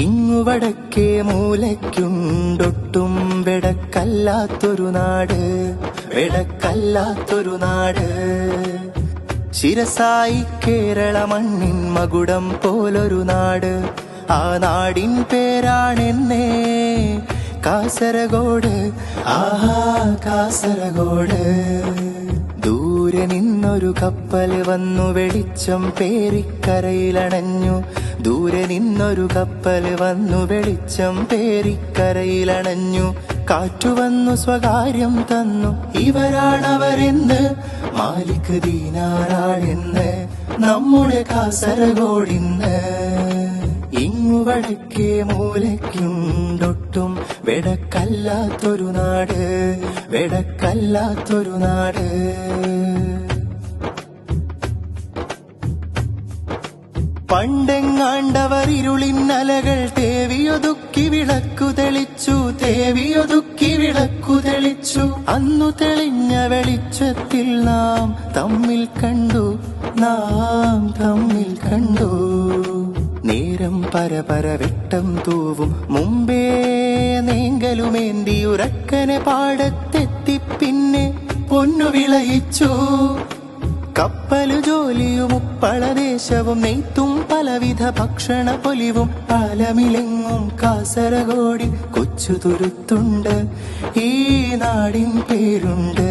ഇങ്ങു വടക്കേ മൂലയ്ക്കുണ്ടൊട്ടും വെടക്കല്ലാത്തൊരു നാട് വെടക്കല്ലാത്തൊരു നാട്. ശിരസായി കേരള മണ്ണിൻ മകുടം പോലൊരു നാട് ആ നാടിൻ പേരാണെന്നേ കാസർഗോഡ്. ആഹാ കാസർഗോഡ്. ദൂരെ കപ്പൽ വന്നു വെളിച്ചം പേരിക്കരയിലണഞ്ഞു ദൂരെ നിന്നൊരു കപ്പൽ വന്നു വെളിച്ചം പേരിക്കരയിലണഞ്ഞു കാറ്റു വന്നു സ്വകാര്യം തന്നു. ഇവരാണവരെന്ന് മാലിക് ദീനാറാണെന്ന് നമ്മുടെ കാസർഗോഡിന്ന് ഇങ്ങു വടക്കേ മൂലയ്ക്കുണ്ടൊട്ടും വെടക്കല്ലാത്തൊരു നാട് വെടക്കല്ലാത്തൊരു നാട്. പണ്ടെങ്ങാണ്ടവർ ഇരുളിന്നലകൾ തേവിയൊതുക്കി വിളക്കു തെളിച്ചു തേവിയൊതുക്കി വിളക്കു തെളിച്ചു. അന്നു തെളിഞ്ഞ വെളിച്ചത്തിൽ നാം തമ്മിൽ കണ്ടു നാം തമ്മിൽ കണ്ടു. നേരം പരപര വെട്ടം തൂവും. മുമ്പേ നീങ്കലുമേന്തി ഉറക്കനെ പാടത്തെത്തി പിന്നെ പൊന്നു വിളയിച്ചു. കപ്പലു ജോലിയും ഉപ്പളദേശവും നെയ്ത്തും പലവിധ ഭക്ഷണ പൊലിവും പലമിലെങ്ങും കാസരകോടി കൊച്ചു തുരുത്തുണ്ട്. ഈ നാടിൻ പേരുണ്ട്.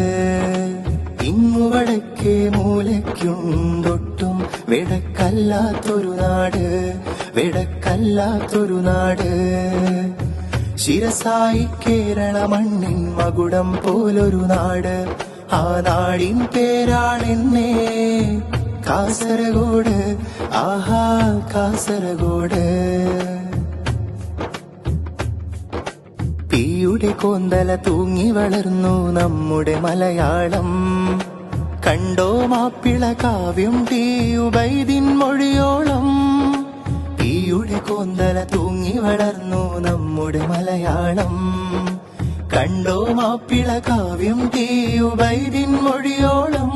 വടക്കേ മൂലയ്ക്കുണ്ടൊട്ടും വെടക്കല്ലാത്തൊരു നാട് വെടക്കല്ലാത്തൊരു നാട്. ശിരസായി കേരള മണ്ണിൻ മകുടം പോലൊരു നാട് ആ നാടിൻ പേരാണെന്നേ. കാസർഗോഡ് ആഹാ കാസർഗോഡ്. തീയുടെ കോന്തല തൂങ്ങി വളർന്നു നമ്മുടെ മലയാളം. കണ്ടോ മാപ്പിള കാവ്യം തീയുബൈദിൻ മൊഴിയോളം? തീയുടെ കോന്തല തൂങ്ങി വളർന്നു നമ്മുടെ മലയാളം. കണ്ടോ മാപ്പിള കാവ്യം തീയുബൈദിൻ മൊഴിയോളം?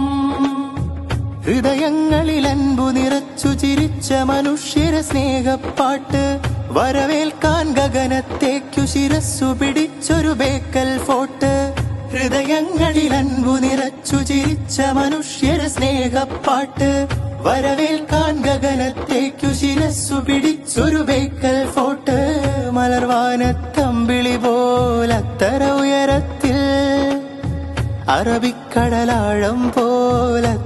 ഹൃദയങ്ങളിൽ അൻപു നിറച്ചു ചിരിച്ച മനുഷ്യരെ സ്നേഹപ്പാട്ട് വരവേൽക്കാൻ ഗഗനത്തേക്കു ശിരസ്സു പിടിച്ചൊരു ബേക്കൽ ഫോട്ട്. ഹൃദയങ്ങളിൽ അൻപു നിറച്ചു ചിരിച്ച മനുഷ്യരെ സ്നേഹപ്പാട്ട് വരവേൽക്കാൻ ഗഗനത്തേക്കു ശിരസ്സു പിടിച്ചൊരു ബേക്കൽ ഫോട്ട്. മലർവാനത്തമ്പിളി പോലത്തര ഉയരത്തിൽ അറബിക്കടലാഴം പോലത്തരയാഴത്തിൽ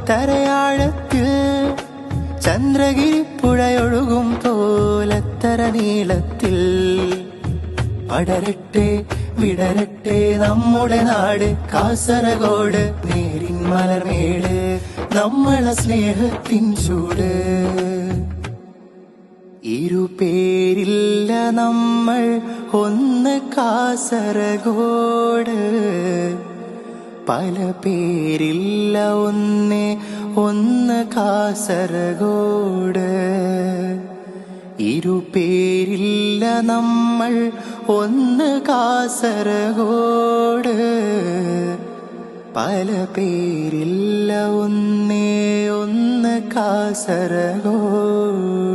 ചന്ദ്രഗിരി പുഴയൊഴുകും പോലത്തര നീളത്തിൽ പടരട്ടെ വിടരട്ടെ നമ്മുടെ നാട് കാസർഗോഡ് നേരിൻ മലർമേട് നമ്മളെ സ്നേഹത്തിൻ ചൂട്. ഇരുപേരില്ല നമ്മൾ ഒന്ന് കാസർഗോഡ്. പല പേരില്ല ഒന്ന് ഒന്ന് കാസർഗോഡ്. ഇരുപേരില്ല നമ്മൾ ഒന്ന് കാസർഗോഡ്. പല പേരില്ല ഒന്നേ ഒന്ന് കാസർഗോഡ്.